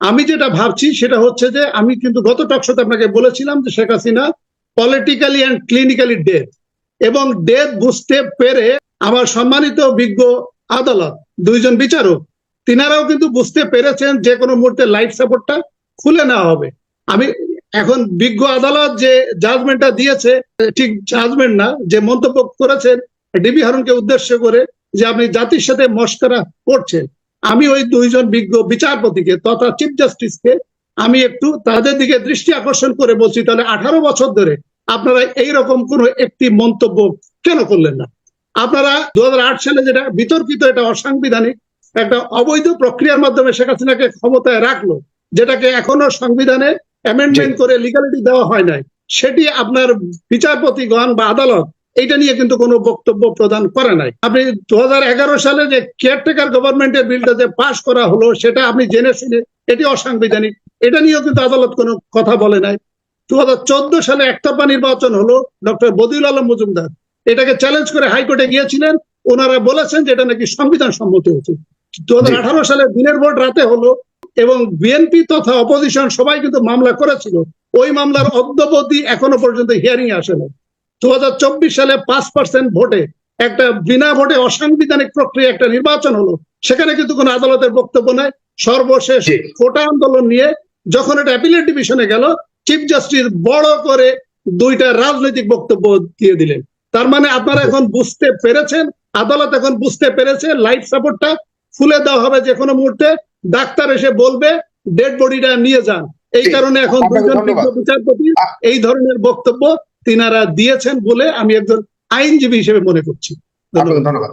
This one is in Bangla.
আমি যেটা ভাবছি সেটা হচ্ছে যে আমি কিন্তু গত টকশোতে আপনাকে বলেছিলাম যে Sheikh Hasina politically and clinically death এবং ডেথ বুঝতে পেরে আমার সম্মানিত বিজ্ঞ আদালত দুইজন বিচারক, তিনারাও কিন্তু বুঝতে পেরেছেন যে কোনো মুহূর্তে লাইফ সাপোর্টটা খুলে নেওয়া হবে। আমি এখন বিজ্ঞ আদালত যে জাজমেন্টটা দিয়েছে, ঠিক জাজমেন্ট না, যে মন্তব্য করেছেন ডিবি হারুনকে উদ্দেশ্য করে যে আপনি জাতির সাথে মস্করা করছেন। আমি ওই দুইজন বিজ্ঞ বিচারপতিকে তথা চিফ জাস্টিসকে আমি একটু তাদের দিকে দৃষ্টি আকর্ষণ করে বলছি তাহলে আঠারো বছর ধরে আপনারা এই রকম কোন একটি মন্তব্য কেন করলেন না? আপনারা দু হাজার আট সালে যেটা বিতর্কিত এটা অসাংবিধানিক একটা অবৈধ প্রক্রিয়ার মাধ্যমে শেখ হাসিনাকে ক্ষমতায় রাখল যেটাকে এখনও সংবিধানে অ্যামেন্ডমেন্ট করে লিগালিটি দেওয়া হয় নাই সেটি আপনার বিচারপতিগণ বা আদালত এইটা নিয়ে কিন্তু কোনো বক্তব্য প্রদান করে নাই। আপনি দু হাজার এগারো সালে যে কেয়ারটেকার গভর্নমেন্টের বিলটা যে পাশ করা হলো, সেটা আপনি জেনে শুনে এটি অসাংবিধানিক। এটা নিয়েও কিন্তু আদালত কোনো কথা বলে নাই। দু হাজার চোদ্দ সালে একতরফা নির্বাচন হলো, ডক্টর বদিউল আলম মজুমদার। এটাকে চ্যালেঞ্জ করে হাইকোর্টে গিয়েছিলেন। ওনারা বলেছেন যে এটা নাকি সংবিধান সম্মত হয়েছে। দু হাজার আঠারো সালে দিনের ভোট রাতে হলো এবং বিএনপি তথা অপোজিশন সবাই কিন্তু মামলা করেছিল। ওই মামলার অদ্যবধি এখনও পর্যন্ত হিয়ারিং আসে না দু হাজার চব্বিশ সালে পাঁচ পার্সেন্ট ভোটে একটা বিনা ভোটে অসাংবিধানিক প্রক্রিয়া একটা নির্বাচন হলো সেখানে কিন্তু কোনো আদালতের বক্তব্য নাই। সর্বশেষ। কোটা আন্দোলন নিয়ে যখন এটা অ্যাপিলেট ডিভিশনে গেল চিফ জাস্টিস বড় করে দুইটা রাজনৈতিক বক্তব্য দিয়ে দিলেন। তার মানে আপনারা এখন বুঝতে পেরেছেন আদালত এখন বুঝতে পেরেছে লাইফ সাপোর্টটা খুলে দেওয়া হবে যে কোনো মুহূর্তে। ডাক্তার এসে বলবে ডেড বডিটা নিয়ে যান। এই কারণে এখন দুজন বিচারপতি এই ধরনের বক্তব্য তিনারা দিয়েছেন বলে আমি একজন আইনজীবী হিসেবে মনে করছি। ধন্যবাদ।